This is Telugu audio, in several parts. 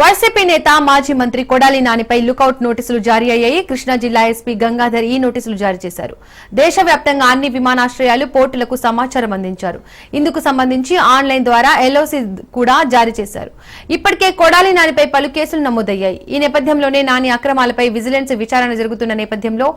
వైసీపీ నేత మాజీ మంత్రి కొడాలి నానిపై లుకౌట్ నోటీసులు జారీ అయ్యాయి. కృష్ణా జిల్లా ఎస్పీ గంగాధర్ ఈ నోటీసులు జారీ చేశారు. దేశవ్యాప్తంగా అన్ని విమానాశ్రయాలు పోర్టులకు సమాచారం అందించారు. ఇందుకు సంబంధించి ఆన్లైన్ ద్వారా ఎల్ఓసి కూడా జారీ చేశారు. ఇప్పటికే కొడాలి నానిపై పలు కేసులు నమోదయ్యాయి. ఈ నేపథ్యంలోనే నాని అక్రమాలపై విజిలెన్స్ విచారణ జరుగుతున్న నేపథ్యంలో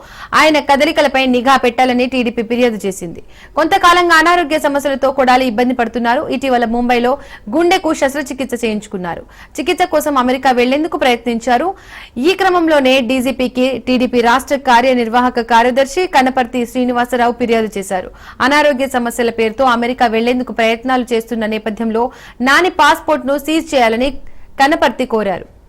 ఆయన కదలికలపై నిఘా పెట్టాలని టీడీపీ ఫిర్యాదు చేసింది. కొంతకాలంగా అనారోగ్య సమస్యలతో కొడాలి ఇబ్బంది పడుతున్నారు. ఇటీవల ముంబైలో గుండెకు శస్త్రచికిత్స చేయించుకున్నారు. చికిత్స కోసం అమెరికా వెళ్ళేందుకు ప్రయత్నించారు. ఈ క్రమంలోనే డీజీపీకి టీడీపీ రాష్ట్ర కార్యనిర్వాహక కార్యదర్శి కనపర్తి శ్రీనివాసరావు ఫిర్యాదు చేశారు. అనారోగ్య సమస్యల పేరుతో అమెరికా వెళ్ళేందుకు ప్రయత్నాలు చేస్తున్న నేపథ్యంలో నాని పాస్పోర్ట్ను సీజ్ చేయాలని కనపర్తి కోరారు.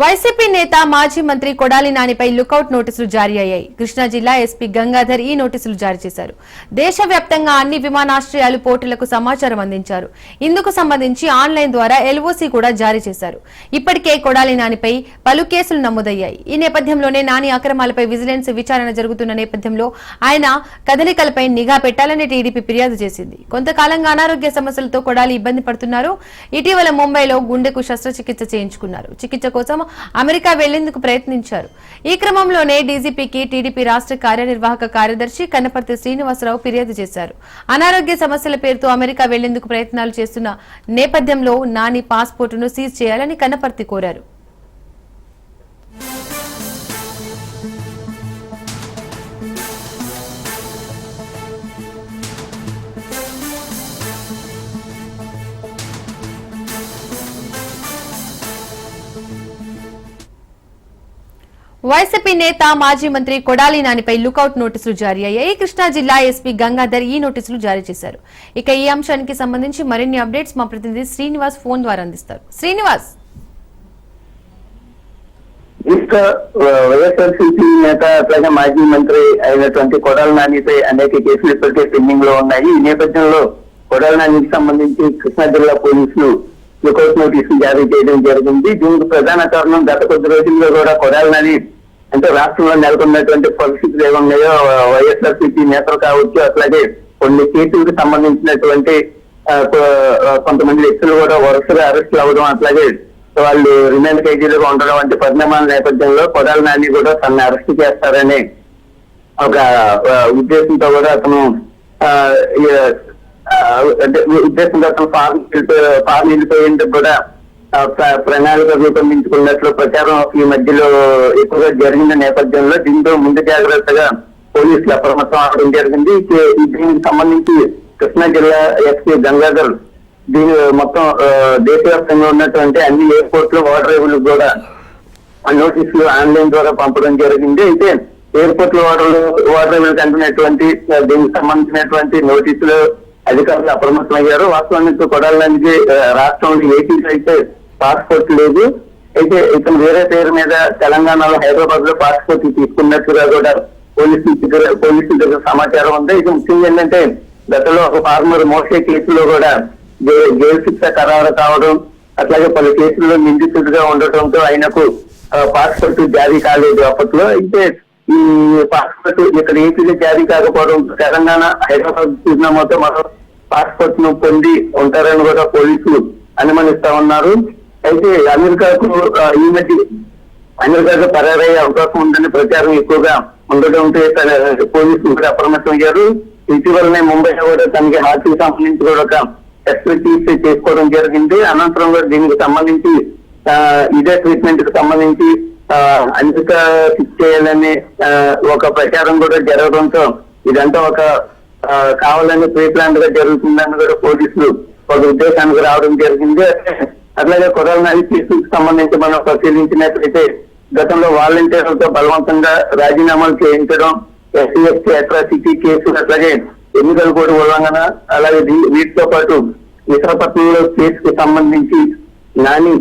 వైసీపీ నేత మాజీ మంత్రి కొడాలి నానిపై లుకౌట్ నోటీసులు జారీ అయ్యాయి. కృష్ణా జిల్లా ఎస్పీ గంగాధర్ ఈ నోటీసులు జారీ చేశారు. దేశవ్యాప్తంగా అన్ని విమానాశ్రయాలు పోర్టులకు సమాచారం అందించారు. ఇందుకు సంబంధించి ఆన్లైన్ ద్వారా ఎల్ఓసి కూడా జారీ చేశారు. ఇప్పటికే కొడాలి నానిపై పలు కేసులు నమోదయ్యాయి. ఈ నేపథ్యంలోనే నాని అక్రమాలపై విజిలెన్స్ విచారణ జరుగుతున్న నేపథ్యంలో ఆయన కదలికలపై నిఘా పెట్టాలని టీడీపీ ఫిర్యాదు చేసింది. కొంతకాలంగా అనారోగ్య సమస్యలతో కొడాలి ఇబ్బంది పడుతున్నారు. ఇటీవల ముంబైలో గుండెకు శస్త్రచికిత్స చేయించుకున్నారు. చికిత్స కోసం అమెరికా వెళ్ళేందుకు ప్రయత్నించారు. ఈ క్రమంలోనే డీజీపీకి టీడీపీ రాష్ట్ర కార్యనిర్వాహక కార్యదర్శి కన్నపర్తి శ్రీనివాసరావు ఫిర్యాదు చేశారు. అనారోగ్య సమస్యల పేరుతో అమెరికా వెళ్ళేందుకు ప్రయత్నాలు చేస్తున్న నేపథ్యంలో నాని పాస్పోర్టును సీజ్ చేయాలని కన్నపర్తి కోరారు. వైసీపీ నేత మాజీ మంత్రి కొడాలి నానిపై లుకౌట్ నోటీసులు జారీ అయ్యాయి. కృష్ణా జిల్లా ఎస్పీ గంగాధర్ ఈ నోటీసులు జారీ చేశారు. ఇక ఈ అంశానికి సంబంధించి మరిన్ని అప్డేట్స్ మా ప్రతినిధి శ్రీనివాస్ ఫోన్ ద్వారా అందిస్తారు. శ్రీనివాస్. ఇంకా వైఎస్ఆర్సీపీ నేత అట్లాగే మాజీ మంత్రి అయినటువంటి కొడాల నానిపై అనేక కేసులు ఇప్పటికే పెండింగ్లో ఉన్నాయి. ఈ నేపథ్యంలో కొడాల నానికి సంబంధించి కృష్ణా జిల్లా పోలీసులు లుకౌట్ నోటీసులు జారీ చేయడం జరిగింది. దీనికి ప్రధాన కారణం గత కొద్ది రోజుల్లో కూడా కొడాల నాని అంటే రాష్ట్రంలో నెలకొన్నటువంటి పరిస్థితులు ఏమున్నాయో వైఎస్ఆర్సీపీ నేతలు కావచ్చు అట్లాగే కొన్ని కేసులకు సంబంధించినటువంటి కొంతమంది వ్యక్తులు కూడా వరుసగా అరెస్టులు అవ్వడం అట్లాగే వాళ్ళు రిమాండ్ ఖైదీలుగా ఉండడం వంటి పరిణామాల నేపథ్యంలో కొడాల నాని కూడా తనని అరెస్ట్ చేస్తారని ఒక ఉద్దేశంతో కూడా అతను అంటే ఉద్దేశంతో అతను ఫార్మ్ ఫార్మ్ వెళ్ళిపోయేందుకు కూడా ప్రణాళిక రూపొందించుకున్నట్లు ప్రచారం ఈ మధ్యలో ఎక్కువగా జరిగిన నేపథ్యంలో దీంతో ముందు జాగ్రత్తగా పోలీసులు అప్రమత్తం అవడం జరిగింది. ఈ- దీనికి సంబంధించి కృష్ణా జిల్లా ఎస్పీ గంగాధర్ దీని మొత్తం దేశవ్యాప్తంగా ఉన్నటువంటి అన్ని ఎయిర్పోర్ట్లో వాటర్ కూడా నోటీసులు ఆన్లైన్ ద్వారా పంపడం జరిగింది. అయితే ఎయిర్పోర్ట్లో వాటర్ వాటర్ అందినటువంటి దీనికి సంబంధించినటువంటి నోటీసులు అధికారులు అప్రమత్తమయ్యారు. వాస్తవానికి కొడాలనికి రాష్ట్రంలో ఏపీలో అయితే పాస్పోర్ట్ లేదు. అయితే ఇతను వేరే పేరు మీద తెలంగాణలో హైదరాబాద్లో పాస్పోర్ట్ తీసుకున్నట్టుగా కూడా పోలీసుల దగ్గర పోలీసుల దగ్గర సమాచారం ఉంది. ఇది ముఖ్యంగా ఏంటంటే గతంలో ఒక ఫార్మర్ మోసే కేసులో కూడా జైలు శిక్ష ఖరారు కావడం అట్లాగే పలు కేసుల్లో నిందితుడిగా ఉండటంతో ఆయనకు పాస్పోర్ట్ జారీ కాలేదు అప్పట్లో. అయితే ఈ పాస్పోర్ట్ ఇక్కడ ఏపీలో జారీ కాకపోవడం తెలంగాణ హైదరాబాద్ చిరునామాతో మరో పాస్పోర్ట్ను పొంది ఉంటారని కూడా పోలీసులు అనుమానిస్తా ఉన్నారు. అయితే అమెరికాకు ఈ మధ్య అమెరికాకు పరారయ్యే అవకాశం ఉందని ప్రచారం ఎక్కువగా ఉండడంతో పోలీసులు కూడా అప్రమత్తం అయ్యారు ఇటీవలనే ముంబై కూడా తనకి హార్ట్ సంబంధించి కూడా ఒక టెస్ట్ చేసుకోవడం జరిగింది. అనంతరం కూడా దీనికి సంబంధించి ఇదే ట్రీట్మెంట్కి సంబంధించి ఆ, ఫిక్స్ చేయాలని ఒక ప్రచారం కూడా జరగడంతో ఇదంతా ఒక కావాలని ప్రీ ప్లాన్గా జరుగుతుందని కూడా పోలీసులు ఒక ఉద్దేశానికి రావడం జరిగింది. అట్లాగే కరోనా కేసుకు సంబంధించి మనం పరిశీలించినట్లయితే గతంలో వాలంటీర్లతో బలవంతంగా రాజీనామాలు చేయించడం ఎస్సీ ఎస్టీ అట్రాసిటీ కేసులు అట్లాగే ఎన్నికల కోడ్ ఉల్లంఘన అలాగే వీటితో పాటు విశాఖపట్నంలో కేసుకు సంబంధించి నాని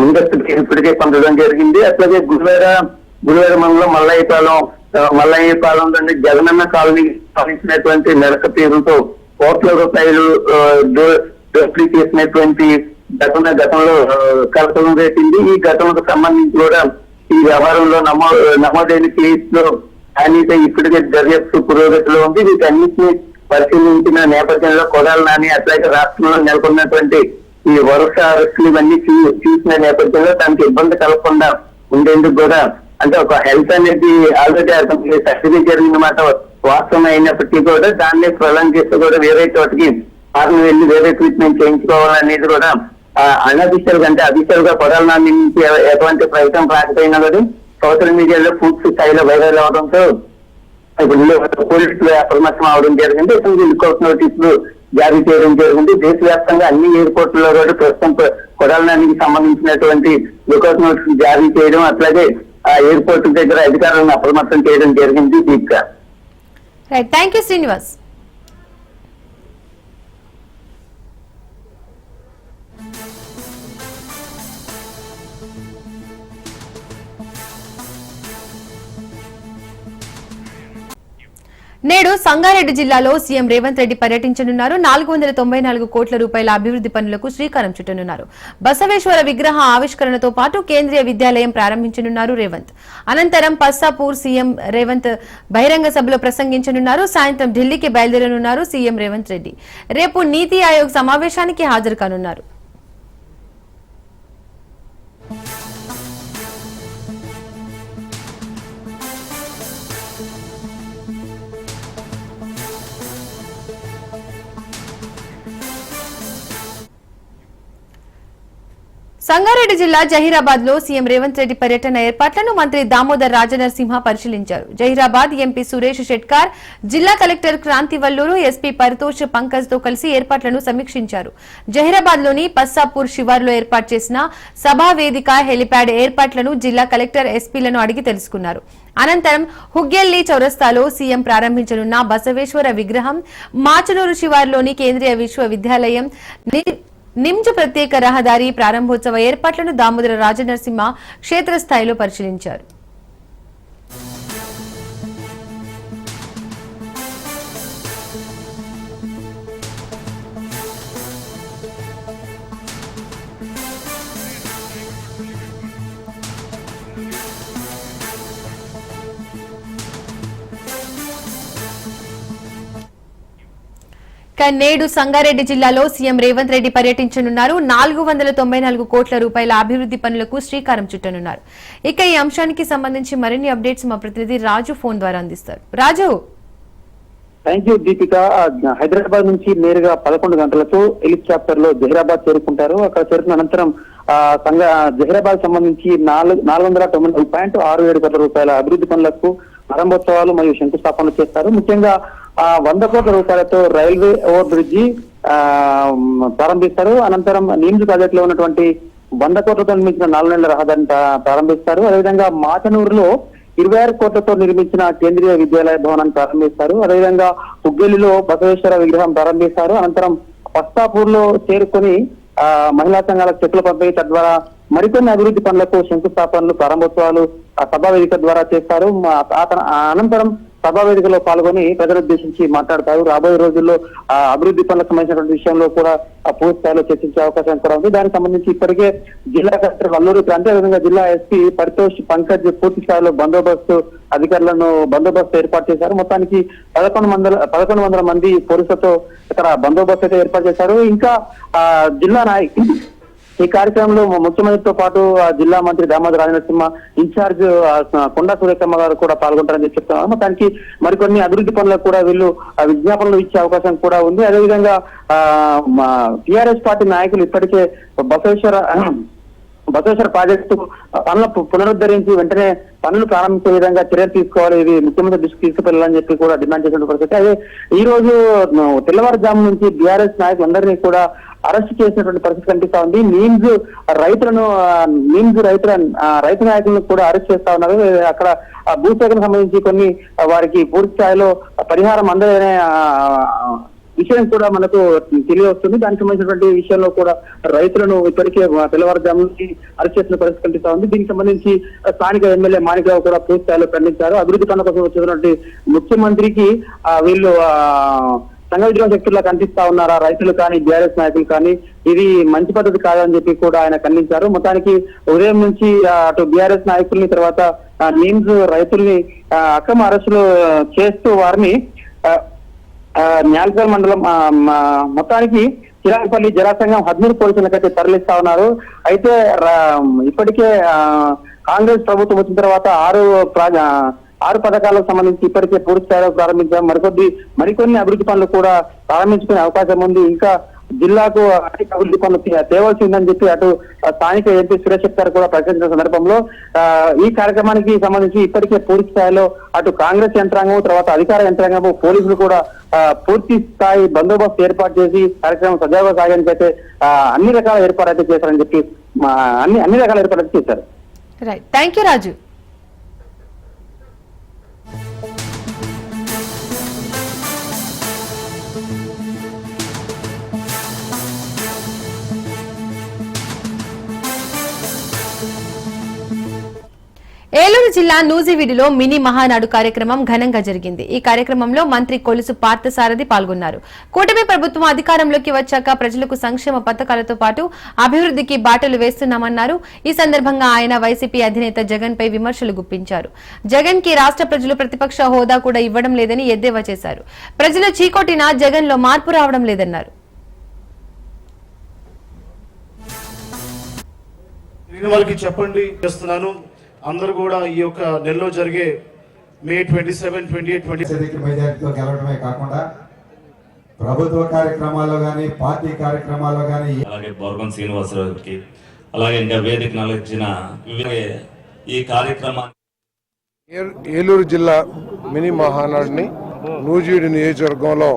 ముందస్తు ఇప్పటికే పొందడం జరిగింది. అట్లాగే గురువార గురువార మండలం మల్లయ్యపాలెం మల్లయ్యపాలెం నుండి జగనన్న కాలనీ సాధించినటువంటి నెలక పేరుతో కోట్ల రూపాయలు దోపిడీ చేసినటువంటి ఘటన గతంలో కలకలం రేపింది. ఈ ఘటనకు సంబంధించి కూడా ఈ వ్యవహారంలో నమో నమోదైన కేసులో అనిత ఇప్పటికే దర్యాప్తు పురోగతిలో ఉంది. వీటన్నిటిని పరిశీలించిన నేపథ్యంలో కొడాలి నాని అట్లాగే రాష్ట్రంలో నెలకొన్నటువంటి ఈ వరుస అరెస్టులు ఇవన్నీ చూ- చూసిన నేపథ్యంలో తనకి ఇబ్బంది కలగకుండా ఉండేందుకు కూడా అంటే ఒక హెల్త్ అనేది ఆల్రెడీ అతనికి సర్జరీ జరిగిన మాట వాస్తవం అయినప్పటికీ కూడా దాన్ని ప్రొలాంగ్ చేస్తూ కూడా వేరే చోటికి ఆర్మీ వెళ్ళి వేరే ట్రీట్మెంట్ చేయించుకోవాలనేది కూడా అన్అఫీషియల్ అంటే అఫీషియల్గా కొడాల నుంచి ఎటువంటి ప్రయత్నం రాకపోయినా కూడా సోషల్ మీడియాలో పూర్తి స్థాయిలో వైరల్ అవడంతో ఇప్పుడు పోలీసులు అప్రమత్తం అవడం జరిగింది. ఇతనికి లుకౌట్ నోటీసులు జారీ చేయడం జరిగింది. దేశవ్యాప్తంగా అన్ని ఎయిర్పోర్టుల్లో కూడా ప్రస్తుతం కొడాలనానికి సంబంధించినటువంటి లుకౌట్ నోట్స్ జారీ చేయడం అట్లాగే ఆ ఎయిర్పోర్ట్ దగ్గర అధికారులను అప్రమత్తం చేయడం జరిగింది దీపిక. థ్యాంక్ యూ శ్రీనివాస్ నేడు సంగారెడ్డి జిల్లాలో సీఎం రేవంత్ రెడ్డి పర్యటించనున్నారు. నాలుగు వందల తొంభై నాలుగు కోట్ల రూపాయల అభివృద్ధి పనులకు శ్రీకారం చుట్టనున్నారు. బసవేశ్వర విగ్రహ ఆవిష్కరణతో పాటు కేంద్రీయ విద్యాలయం ప్రారంభించనున్నారు రేవంత్. అనంతరం పస్సాపూర్ సీఎం రేవంత్ బహిరంగ సభలో ప్రసంగించనున్నారు. సాయంత్రం ఢిల్లీకి బయలుదేరనున్నారు సీఎం రేవంత్ రెడ్డి. రేపు నీతి ఆయోగ్ సమావేశానికి హాజరు కానున్నారు. సంగారెడ్డి జిల్లా జహీరాబాద్లో సీఎం రేవంత్ రెడ్డి పర్యటన ఏర్పాట్లను మంత్రి దామోదర్ రాజనరసింహ పరిశీలించారు. జహీరాబాద్ ఎంపీ సురేష్ షెట్కార్ జిల్లా కలెక్టర్ క్రాంతి వల్లూరు ఎస్పీ పరితోష్ పంకజ్తో కలిసి ఏర్పాట్లను సమీక్షించారు. జహీరాబాద్లోని పస్సాపూర్ శివార్లో ఏర్పాటు చేసిన సభా వేదిక హెలిప్యాడ్ ఏర్పాట్లను జిల్లా కలెక్టర్ ఎస్పీలను అడిగి తెలుసుకున్నారు. అనంతరం హుగ్గెల్లి చౌరస్తాలో సీఎం ప్రారంభించనున్న బసవేశ్వర విగ్రహం మాచనూరు శివార్లోని కేంద్రీయ విశ్వవిద్యాలయం నిమ్జ్ ప్రత్యేక రహదారి ప్రారంభోత్సవ ఏర్పాట్లను దామోదర రాజనరసింహ క్షేత్రస్థాయిలో పరిశీలించారు. నేడు సంగారెడ్డి జిల్లాలో సీఎం రేవంత్ రెడ్డి పర్యటించనున్నారు. నాలుగు వందల తొంభై నాలుగు కోట్ల రూపాయల అభివృద్ధి పనులకు శ్రీకారం చుట్టనున్నారు. ఇక ఈ అంశానికి సంబంధించి మరిన్ని అప్డేట్స్ మా ప్రతినిధి రాజు ఫోన్ ద్వారా అందిస్తారు. రాజు! Thank you Deepika. హైదరాబాద్ నుంచి నేరుగా పదకొండు గంటలకు హెలికాప్టర్లో జహీరాబాద్ చేరుకుంటారు. అక్కడ చేరుకున్న అనంతరం ఆ, సంగ జహీరాబాద్ సంబంధించి నాలుగు నాలుగు వందల తొంభై నాలుగు పాయింట్ ఆరు ఏడు కోట్ల రూపాయల అభివృద్ధి పనులకు ప్రారంభోత్సవాలు మరియు శంకుస్థాపనలు చేస్తారు. ముఖ్యంగా ఆ వంద కోట్ల రూపాయలతో రైల్వే ఓవర్ బ్రిడ్జి ఆ, ప్రారంభిస్తారు. అనంతరం నీమ్స్ ప్రాజెక్ట్లో ఉన్నటువంటి వంద కోట్లతో నిర్మించిన నాలుగు నెలల రహదారిని ప్రారంభిస్తారు. అదేవిధంగా మాచనూరులో ఇరవై ఆరు కోట్లతో నిర్మించిన కేంద్రీయ విద్యాలయ భవనాన్ని ప్రారంభిస్తారు. అదేవిధంగా హుగ్గేలిలో బసవేశ్వర విగ్రహం ప్రారంభిస్తారు. అనంతరం వస్తాపూర్లో చేరుకొని ఆ మహిళా సంఘాలకు చెక్కుల పంపిణీ తద్వారా మరికొన్ని అభివృద్ధి పనులకు శంకుస్థాపనలు ప్రారంభోత్సవాలు ఆ సభా వేదిక ద్వారా చేస్తారు. అనంతరం సభా వేదికలో పాల్గొని ప్రజలుద్దేశించి మాట్లాడతారు. రాబోయే రోజుల్లో ఆ అభివృద్ధి పనులకు సంబంధించినటువంటి విషయంలో కూడా పూర్తి స్థాయిలో చర్చించే అవకాశం కూడా ఉంది. దానికి సంబంధించి ఇప్పటికే జిల్లా కలెక్టర్ వల్లూరు క్రాంతి అదేవిధంగా జిల్లా ఎస్పీ పరితోష్ పంకజ్ పూర్తి స్థాయిలో బందోబస్తు అధికారులను బందోబస్తు ఏర్పాటు చేశారు. మొత్తానికి పదకొండు వందల పదకొండు వందల మంది పోలీసులతో ఇక్కడ బందోబస్తు అయితే ఏర్పాటు చేశారు. ఇంకా ఆ జిల్లా నాయక్ ఈ కార్యక్రమంలో ముఖ్యమంత్రితో పాటు ఆ జిల్లా మంత్రి దామోదర రాజనరసింహ ఇన్ఛార్జ్ కొండా సురేఖమ్మ గారు కూడా పాల్గొంటారని చెప్పి చెప్తున్నారు. మొత్తానికి మరికొన్ని అభివృద్ధి పనులకు కూడా వీళ్ళు ఆ, విజ్ఞాపనలు ఇచ్చే అవకాశం కూడా ఉంది. అదేవిధంగా టిఆర్ఎస్ పార్టీ నాయకులు ఇప్పటికే బసవేశ్వర బసవేశ్వర ప్రాజెక్టు పనుల పునరుద్ధరించి వెంటనే పనులు ప్రారంభించే విధంగా చర్యలు తీసుకోవాలి. ఇది ముఖ్యమంత్రి దృష్టికి తీసుకువెళ్ళాలని చెప్పి కూడా డిమాండ్ చేసిన పరిస్థితి. అదే ఈ రోజు తెల్లవారుజాము నుంచి బీఆర్ఎస్ నాయకులందరినీ కూడా అరెస్ట్ చేసినటువంటి పరిస్థితి కనిపిస్తా ఉంది. మీమ్స్ రైతులను ఆ, మీమ్స్ రైతుల రైతు నాయకులను కూడా అరెస్ట్ చేస్తా ఉన్నారు. అక్కడ భూసేకరణకు సంబంధించి కొన్ని వారికి పూర్తి స్థాయిలో పరిహారం అందదనే విషయం కూడా మనకు తెలియవస్తుంది. దానికి సంబంధించినటువంటి విషయంలో కూడా రైతులను ఇప్పటికే తెల్లవారుజాము నుంచి అరెస్ట్ చేసిన పరిస్థితి కనిపిస్తా ఉంది. దీనికి సంబంధించి స్థానిక ఎమ్మెల్యే మాణికరావు కూడా పూర్తి స్థాయిలో ఖండించారు. అభివృద్ధి పనుల కోసం వచ్చినటువంటి ముఖ్యమంత్రికి వీళ్ళు సంఘ విద్రోహ శక్తుల్లో కనిపిస్తా ఉన్నారా? రైతులు కానీ బీఆర్ఎస్ నాయకులు కానీ ఇది మంచి పద్ధతి కాదని చెప్పి కూడా ఆయన ఖండించారు. మొత్తానికి ఉదయం నుంచి అటు బీఆర్ఎస్ నాయకుల్ని తర్వాత ఆ, నీమ్స్ రైతుల్ని అక్రమ అరెస్టులు చేస్తూ వారిని న్యాల్కర్ మండలం మొత్తానికి మ- మొత్తానికి చిరాలపల్లి జలాసంఘం హద్నూరు పోలీసులకైతే తరలిస్తా ఉన్నారు. అయితే రా- ఇప్పటికే కాంగ్రెస్ ప్రభుత్వం వచ్చిన తర్వాత ఆరు ప్రా- ఆరు పథకాలకు సంబంధించి ఇప్పటికే పూర్తి స్థాయిలో ప్రారంభించాం. మరికొద్ది మరికొన్ని అభివృద్ధి పనులు కూడా ప్రారంభించుకునే అవకాశం ఉంది. ఇంకా జిల్లాకు అనేక అభివృద్ధి పనులు తే- తేవాల్సి ఉందని చెప్పి అటు స్థానిక ఎంపీ సురేష్ గారు కూడా ప్రకటించిన సందర్భంలో. ఈ కార్యక్రమానికి సంబంధించి ఇప్పటికే పూర్తి స్థాయిలో అటు కాంగ్రెస్ యంత్రాంగం తర్వాత అధికార యంత్రాంగం పోలీసులు కూడా పూర్తి స్థాయి బందోబస్తు ఏర్పాటు చేసి కార్యక్రమం సజావుగా సాగడానికి అయితే అన్ని రకాల ఏర్పాటు అయితే చేశారని చెప్పి అన్ని అన్ని రకాల ఏర్పాటు అయితే చేశారు. Right thank you Raju Eluru జిల్లా నూజివీడిలో మినీ మహానాడు కార్యక్రమం ఘనంగా జరిగింది. ఈ కార్యక్రమంలో మంత్రి కొలుసు పార్థసారథి పాల్గొన్నారు. కూటమి ప్రభుత్వం అధికారంలోకి వచ్చాక ప్రజలకు సంక్షేమ పథకాలతో పాటు అభివృద్ధికి బాటలు వేస్తున్నామన్నారు. ఈ సందర్భంగా ఆయన వైసీపీ అధినేత జగన్ పై విమర్శలు గుప్పించారు. జగన్కి రాష్ట్ర ప్రజలు ప్రతిపక్ష హోదా కూడా ఇవ్వడం లేదని ఎద్దేవా చేశారు. ప్రజలు చీకొట్టినా జగన్లో మార్పు రావడం లేదన్నారు. చెప్పండి చేస్తున్నాను. అందరూ కూడా ఈ యొక్క నెలలో జరిగే May twenty seven twenty eight twenty మెజార్టీతో గెలవడమే కాకుండా ప్రభుత్వ కార్యక్రమాల్లో కానీ పార్టీ కార్యక్రమాల్లో కానీ అలాగే బోర్గం శ్రీనివాసరావుకి అలాగే ఇంకా వేదిక నలగించిన వివిధ ఈ కార్యక్రమాన్ని ఏలూరు జిల్లా మినీ మహానాడుని నూజివీడు నియోజకవర్గంలో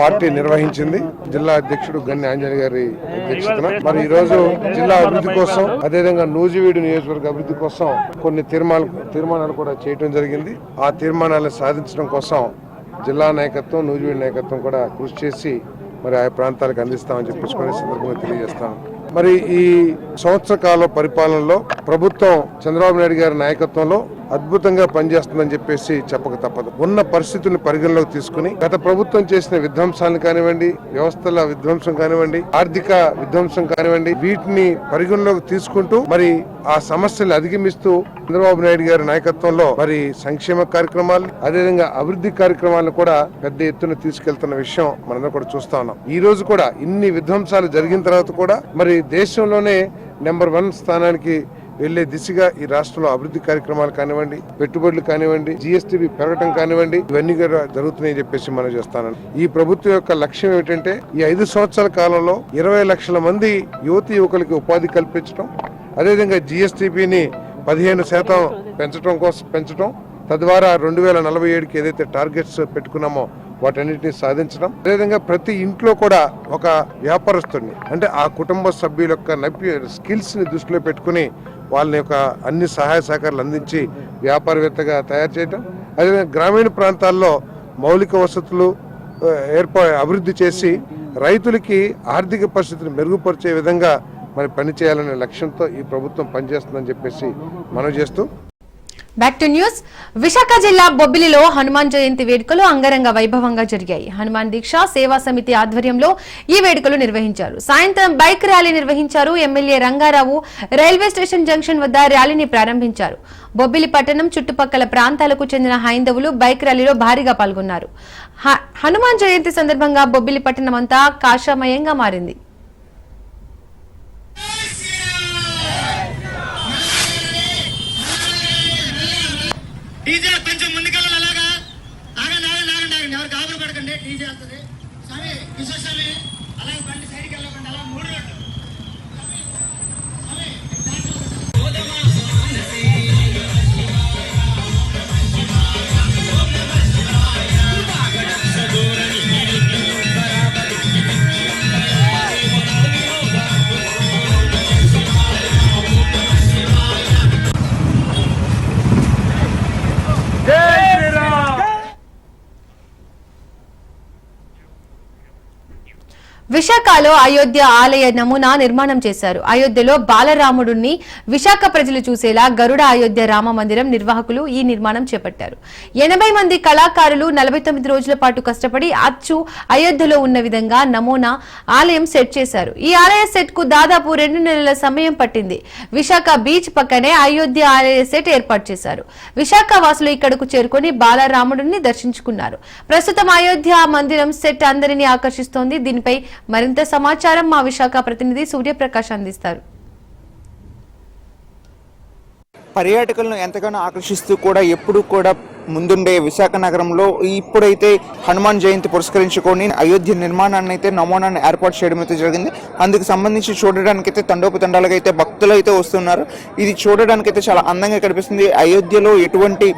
పార్టీ నిర్వహించింది. జిల్లా అధ్యక్షుడు గన్ని ఆంజనేయ గారి అధ్యక్షతన. మరి ఈ రోజు జిల్లా అభివృద్ధి కోసం అదేవిధంగా నూజివీడు నియోజకవర్గ అభివృద్ధి కోసం కొన్ని తీర్మానాలు తీర్మానాలు కూడా చేయటం జరిగింది. ఆ తీర్మానాలను సాధించడం కోసం జిల్లా నాయకత్వం నూజివీడు నాయకత్వం కూడా కృషి చేసి మరి ఆయా ప్రాంతాలకు అందిస్తామని చెప్పేసి కూడా సందర్భంగా తెలియజేస్తాను మరి ఈ సంవత్సర కాల పరిపాలనలో ప్రభుత్వం చంద్రబాబు నాయుడు గారి నాయకత్వంలో అద్భుతంగా పనిచేస్తుందని చెప్పేసి చెప్పక తప్పదు. ఉన్న పరిస్థితుల్ని పరిగణలోకి తీసుకుని గత ప్రభుత్వం చేసిన విధ్వంసాన్ని కానివ్వండి వ్యవస్థల విధ్వంసం కానివ్వండి ఆర్థిక విధ్వంసం కానివ్వండి వీటిని పరిగణలోకి తీసుకుంటూ మరి ఆ సమస్యలు అధిగమిస్తూ చంద్రబాబు నాయుడు గారి నాయకత్వంలో మరి సంక్షేమ కార్యక్రమాలు అదేవిధంగా అభివృద్ధి కార్యక్రమాలను కూడా పెద్ద ఎత్తున తీసుకెళ్తున్న విషయం మనందరం కూడా చూస్తా ఉన్నాం. ఈ రోజు కూడా ఇన్ని విధ్వంసాలు జరిగిన తర్వాత కూడా మరి దేశంలోనే నెంబర్ వన్ స్థానానికి వెళ్ళే దిశగా ఈ రాష్ట్రంలో అభివృద్ధి కార్యక్రమాలు కానివ్వండి పెట్టుబడులు కానివ్వండి జిఎస్టీ పెరగటం కానివ్వండి ఇవన్నీ కూడా జరుగుతున్నాయని చెప్పేసి మనం చేస్తానని. ఈ ప్రభుత్వం యొక్క లక్ష్యం ఏమిటంటే ఈ ఐదు సంవత్సరాల కాలంలో ఇరవై లక్షల మంది యువతి యువకులకి ఉపాధి కల్పించడం అదేవిధంగా జిఎస్టిపిని పదిహేను శాతం పెంచడం కోసం పెంచడం తద్వారా రెండు వేల నలభై ఏడుకి ఏదైతే టార్గెట్స్ పెట్టుకున్నామో వాటన్నిటిని సాధించడం అదేవిధంగా ప్రతి ఇంట్లో కూడా ఒక వ్యాపారస్తుడిని అంటే ఆ కుటుంబ సభ్యుల యొక్క నైపుణ్య స్కిల్స్ని దృష్టిలో పెట్టుకుని వాళ్ళ యొక్క అన్ని సహాయ సహకారాలు అందించి వ్యాపారవేత్తగా తయారు చేయటం అదేవిధంగా గ్రామీణ ప్రాంతాల్లో మౌలిక వసతులు ఏర్పా అభివృద్ధి చేసి రైతులకి ఆర్థిక పరిస్థితిని మెరుగుపరిచే విధంగా మరి పనిచేయాలనే లక్ష్యంతో ఈ ప్రభుత్వం పనిచేస్తుందని చెప్పేసి మనం చేస్తూ బ్యాక్ టు న్యూస్ విశాఖ జిల్లా బొబ్బిలిలో హనుమాన్ జయంతి వేడుకలు అంగరంగ వైభవంగా జరిగాయి. హనుమాన్ దీక్ష సేవా సమితి ఆధ్వర్యంలో ఈ వేడుకలు నిర్వహించారు. సాయంత్రం బైక్ ర్యాలీ నిర్వహించారు MLA Rangarao. Railway station junction వద్ద ర్యాలీని ప్రారంభించారు. బొబ్బిలి పట్టణం చుట్టుపక్కల ప్రాంతాలకు చెందిన హైందవులు బైక్ ర్యాలీలో భారీగా పాల్గొన్నారు. హ- హనుమాన్ జయంతి సందర్భంగా బొబ్బిలి పట్టణం అంతా కాషామయంగా మారింది. విశాఖలో అయోధ్య ఆలయ నమూనా నిర్మాణం చేశారు. అయోధ్యలో బాలరాముడుని విశాఖ ప్రజలు చూసేలా గరుడ అయోధ్య రామ మందిరం నిర్వాహకులు ఈ నిర్మాణం చేపట్టారు. ఎనభై మంది కళాకారులు నలభై తొమ్మిది రోజుల పాటు కష్టపడి అచ్చు అయోధ్యలో ఉన్న విధంగా నమూనా ఆలయం సెట్ చేశారు. ఈ ఆలయ సెట్కు దాదాపు రెండు నెలల సమయం పట్టింది. విశాఖ బీచ్ పక్కనే అయోధ్య ఆలయ సెట్ ఏర్పాటు చేశారు. విశాఖ వాసులు ఇక్కడకు చేరుకొని బాలరాముడిని దర్శించుకున్నారు. ప్రస్తుతం అయోధ్య మందిరం సెట్ అందరినీ ఆకర్షిస్తోంది. దీనిపై మరింత సమాచారం మా విశాఖ ప్రతినిధి సూర్యప్రకాష్ అందిస్తారు పర్యాటకులను ఎంతగానో ఆకర్షిస్తూ కూడా ఎప్పుడు కూడా ముందుండే విశాఖ నగరంలో ఇప్పుడైతే హనుమాన్ జయంతి పురస్కరించుకొని అయోధ్య నిర్మాణాన్ని అయితే నమూనాన్ని ఏర్పాటు చేయడం అయితే జరిగింది. అందుకు సంబంధించి చూడడానికి అయితే తండోపతండాలుగా అయితే భక్తులు అయితే వస్తున్నారు. ఇది చూడడానికి అయితే చాలా అందంగా కనిపిస్తుంది. అయోధ్యలో ఎటువంటి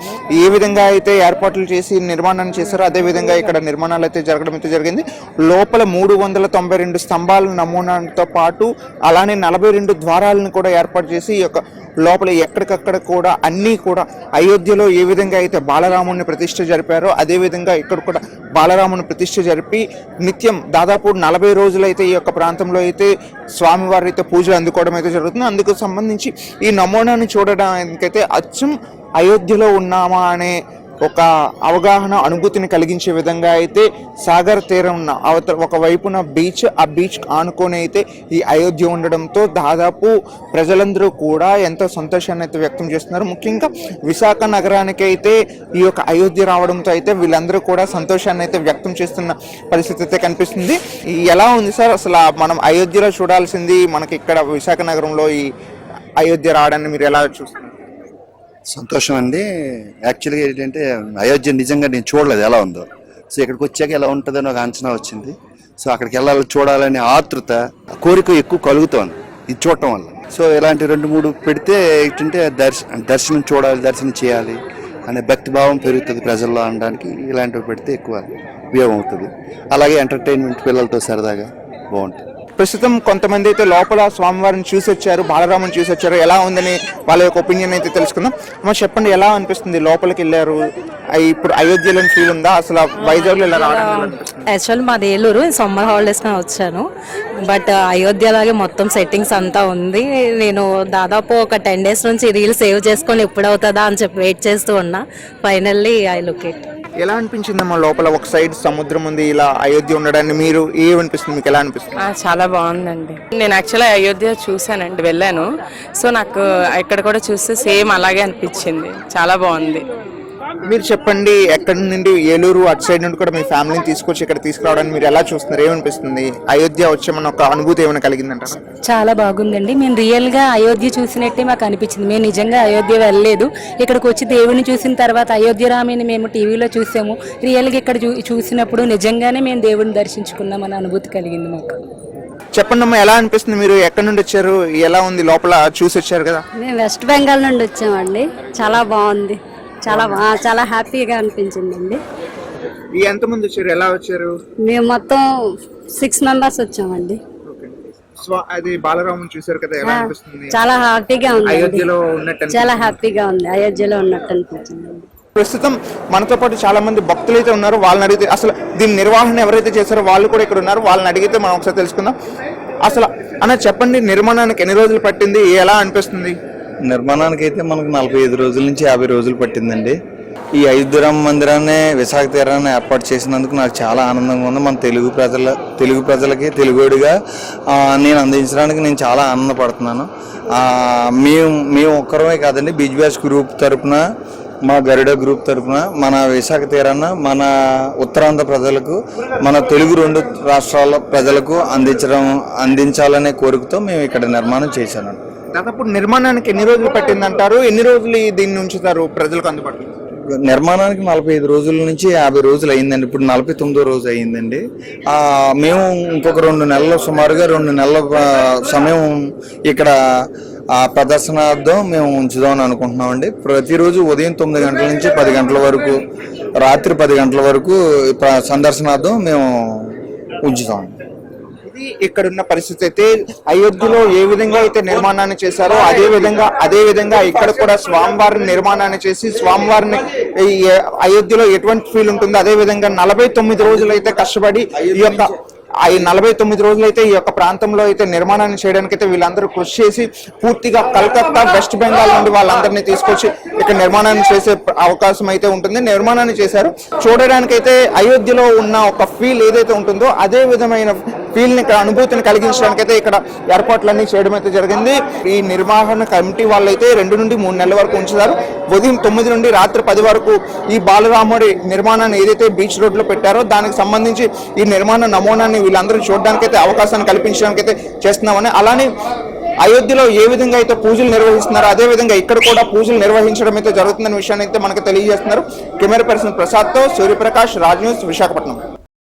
ఏ విధంగా అయితే ఏర్పాట్లు చేసి నిర్మాణాన్ని చేశారో అదే విధంగా ఇక్కడ నిర్మాణాలు అయితే జరగడం అయితే జరిగింది. లోపల మూడు వందల తొంభై రెండు స్తంభాల నమూనాతో పాటు అలానే నలభై రెండు ద్వారాలను కూడా ఏర్పాటు చేసి ఈ యొక్క లోపల ఎక్కడికక్కడ కూడా అన్నీ కూడా అయోధ్యలో ఏ విధంగా అయితే బాలరాముని ప్రతిష్ఠ జరిపారో అదే విధంగా ఇక్కడ కూడా బాలరాముని ప్రతిష్ఠ జరిపి నిత్యం దాదాపు నలభై రోజులైతే ఈ యొక్క ప్రాంతంలో అయితే స్వామివారి అయితే పూజలు అందుకోవడం అయితే జరుగుతుంది. అందుకు సంబంధించి ఈ నమూనాను చూడడానికైతే అచ్చం అయోధ్యలో ఉన్నామా అనే ఒక అవగాహన అనుభూతిని కలిగించే విధంగా అయితే సాగర్ తీరం ఉన్న అవత ఒక వైపున బీచ్ ఆ బీచ్ ఆనుకొని అయితే ఈ అయోధ్య ఉండడంతో దాదాపు ప్రజలందరూ కూడా ఎంతో సంతోషాన్ని అయితే వ్యక్తం చేస్తున్నారు. ముఖ్యంగా విశాఖ నగరానికి అయితే ఈ యొక్క అయోధ్య రావడంతో అయితే వీళ్ళందరూ కూడా సంతోషాన్ని అయితే వ్యక్తం చేస్తున్న పరిస్థితి అయితే కనిపిస్తుంది. ఎలా ఉంది సార్? అసలు మనం అయోధ్యలో చూడాల్సింది మనకి ఇక్కడ విశాఖ నగరంలో ఈ అయోధ్య రావడాన్ని మీరు ఎలా చూస్తున్నారు? సంతోషం అండి యాక్చువల్గా ఏంటంటే అయోధ్య నిజంగా నేను చూడలేదు ఎలా ఉందో. సో ఇక్కడికి వచ్చాక ఎలా ఉంటుందని ఒక అంచనా వచ్చింది. సో అక్కడికి వెళ్ళాలి చూడాలనే ఆతృత కోరిక ఎక్కువ కలుగుతోంది. ఇది చూడటం వల్ల. సో ఇలాంటి రెండు మూడు పెడితే ఏంటంటే దర్శ దర్శనం చూడాలి దర్శనం చేయాలి అనే భక్తి భావం పెరుగుతుంది ప్రజల్లో అనడానికి. ఇలాంటివి పెడితే ఎక్కువ ఉపయోగం అవుతుంది. అలాగే ఎంటర్టైన్మెంట్ పిల్లలతో సరదాగా బాగుంటుంది. ప్రస్తుతం కొంతమంది అయితే లోపల స్వామివారిని చూసి వచ్చారు బాలరాముని చూసి వచ్చారు ఎలా ఉందని వాళ్ళ యొక్క ఒపీనియన్ అయితే తెలుసుకుందాం. అమ్మ చెప్పండి ఎలా అనిపిస్తుంది? లోపలికి వెళ్ళారు. ఇప్పుడు అయోధ్యలోని ఫీల్ ఉందా? అసలు వైజాగ్లో ఇలా రావడం యాక్చువల్ మాది ఏలూరు సమ్మర్ హాలిడేస్కి వచ్చాను. బట్ అయోధ్య లాగే మొత్తం సెట్టింగ్స్ అంతా ఉంది. నేను దాదాపు ఒక టెన్ డేస్ నుంచి రీల్ సేవ్ చేసుకొని ఎప్పుడవుతుందా అని చెప్పి వెయిట్ చేస్తూ ఉన్నా. ఫైనల్లీ ఐ లుక్ ఇట్ ఎలా అనిపించిందమ్మా లోపల ఒక సైడ్ సముద్రం ఉంది ఇలా అయోధ్య ఉండడాన్ని మీరు ఏమనిపిస్తుంది మీకు ఎలా అనిపిస్తుంది? చాలా బాగుందండి. నేను యాక్చువల్లీ అయోధ్య చూశానండి వెళ్ళాను. సో నాకు ఇక్కడ కూడా చూస్తే సేమ్ అలాగే అనిపించింది. చాలా బాగుంది. మీరు చెప్పండి ఎక్కడి నుండి ఏలూరు అటు సైడ్ నుండి కూడా మీ ఫ్యామిలీని తీసుకొచ్చి ఇక్కడ తీసుకురావడానికి మీరు ఎలా చూస్తున్నారు? ఏమనిపిస్తుంది? అయోధ్య వచ్చామన్న ఒక అనుభూతి ఏమైనా కలిగిందంటారా? చాలా బాగుందండి. మేము రియల్గా అయోధ్య చూసినట్టే మాకు అనిపించింది. మేము నిజంగా అయోధ్య వెళ్ళలేదు. ఇక్కడికి వచ్చి దేవుడిని చూసిన తర్వాత అయోధ్య రామిని మేము టీవీలో చూసాము. రియల్గా ఇక్కడ చూ- చూసినప్పుడు నిజంగానే మేము దేవుడిని దర్శించుకున్నాం అనే అనుభూతి కలిగింది మాకు. చెప్పండి అమ్మా ఎలా అనిపిస్తుంది మీరు? ఎక్కడి నుండి వచ్చారు? ఎలా ఉంది? లోపల చూసి వచ్చారు కదా? మేము వెస్ట్ బెంగాల్ నుండి వచ్చామండి. చాలా బాగుంది. చాలా చాలా హ్యాపీగా అనిపించిందండి. ఎంతమంది వచ్చారు? ఎలా వచ్చారు? మేము మొత్తం సిక్స్ మెంబర్స్ వచ్చామండి. అది బాలరాముని చూసారు కదా ఎలా అనిపిస్తుంది? చాలా హ్యాపీగా ఉంది అయోధ్యలో ఉన్నట్టు చాలా హ్యాపీగా ఉంది అయోధ్యలో ఉన్నట్టు అనిపించింది. ప్రస్తుతం మనతో పాటు చాలా మంది భక్తులు అయితే ఉన్నారు. వాళ్ళని అడిగితే అసలు దీని నిర్వహణ ఎవరైతే చేశారో వాళ్ళు కూడా ఇక్కడ ఉన్నారు. వాళ్ళని అడిగితే మనం ఒకసారి తెలుసుకుందాం. అసలు అన్న చెప్పండి నిర్మాణానికి ఎన్ని రోజులు పట్టింది? ఎలా అనిపిస్తుంది? నిర్మాణానికి అయితే మనకు నలభై ఐదు రోజుల నుంచి యాభై రోజులు పట్టిందండి. ఈ అయోధ్యరామ మందిరాన్ని విశాఖ తీరాన్ని ఏర్పాటు చేసినందుకు నాకు చాలా ఆనందంగా ఉంది. మన తెలుగు ప్రజల తెలుగు ప్రజలకి తెలుగుడిగా నేను అందించడానికి నేను చాలా ఆనందపడుతున్నాను. మేము మేము ఒక్కరమే కాదండి బీచ్ బ్యాచ్ గ్రూప్ తరపున మా గరుడ గ్రూప్ తరపున మన విశాఖ తీరాన మన ఉత్తరాంధ్ర ప్రజలకు మన తెలుగు రెండు రాష్ట్రాల ప్రజలకు అందించడం అందించాలనే కోరికతో మేము ఇక్కడ నిర్మాణం చేశాను దాదాపు నిర్మాణానికి ఎన్ని రోజులు పట్టింది అంటారు ఎన్ని రోజులు దీన్ని ఉంచుతారు ప్రజలకు అందుబాటులో నిర్మాణానికి నలభై ఐదు రోజుల నుంచి యాభై రోజులు అయిందండి. ఇప్పుడు నలభై తొమ్మిదో రోజు అయిందండి. మేము ఇంకొక రెండు నెలలు సుమారుగా రెండు నెలల సమయం ఇక్కడ ఆ ప్రదర్శనార్థం మేము ఉంచుదామని అనుకుంటున్నామండి. ప్రతిరోజు ఉదయం తొమ్మిది గంటల నుంచి పది గంటల వరకు రాత్రి పది గంటల వరకు సందర్శనార్థం మేము ఉంచుతామండి. ఇది ఇక్కడ ఉన్న పరిస్థితి అయితే అయోధ్యలో ఏ విధంగా అయితే నిర్మాణాన్ని చేశారో అదే విధంగా అదే విధంగా ఇక్కడ కూడా స్వామివారిని నిర్మాణాన్ని చేసి స్వామివారిని అయోధ్యలో ఎటువంటి ఫీల్ ఉంటుందో అదే విధంగా నలభై తొమ్మిది రోజులు అయితే కష్టపడి ఈ యొక్క ఈ నలభై తొమ్మిది రోజులైతే ఈ యొక్క ప్రాంతంలో అయితే నిర్మాణాన్ని చేయడానికి అయితే వీళ్ళందరూ కృషి చేసి పూర్తిగా కలకత్తా వెస్ట్ బెంగాల్ నుండి వాళ్ళందరినీ తీసుకొచ్చి ఇక్కడ నిర్మాణాన్ని చేసే అవకాశం అయితే ఉంటుంది. నిర్మాణాన్ని చేశారు. చూడడానికి అయితే అయోధ్యలో ఉన్న ఒక ఫీల్ ఏదైతే ఉంటుందో అదే విధమైన ఫీల్ని ఇక్కడ అనుభూతిని కలిగించడానికి అయితే ఇక్కడ ఏర్పాట్లన్నీ చేయడం అయితే జరిగింది. ఈ నిర్వహణ కమిటీ వాళ్ళైతే రెండు నుండి మూడు నెలల వరకు ఉంచుతారు. ఉదయం తొమ్మిది నుండి రాత్రి పది వరకు ఈ బాలరాముడి నిర్మాణాన్ని ఏదైతే బీచ్ రోడ్లో పెట్టారో దానికి సంబంధించి ఈ నిర్మాణ నమూనాన్ని వీళ్ళందరూ చూడడానికైతే అవకాశాన్ని కల్పించడానికైతే చేస్తున్నామని అలానే అయోధ్యలో ఏ విధంగా అయితే పూజలు నిర్వహిస్తున్నారో అదే విధంగా ఇక్కడ కూడా పూజలు నిర్వహించడం అయితే జరుగుతుందనే విషయాన్ని అయితే మనకు తెలియజేస్తున్నారు. కెమెరా పర్సన్ ప్రసాద్తో సూర్యప్రకాష్ రాజ్ న్యూస్ విశాఖపట్నం.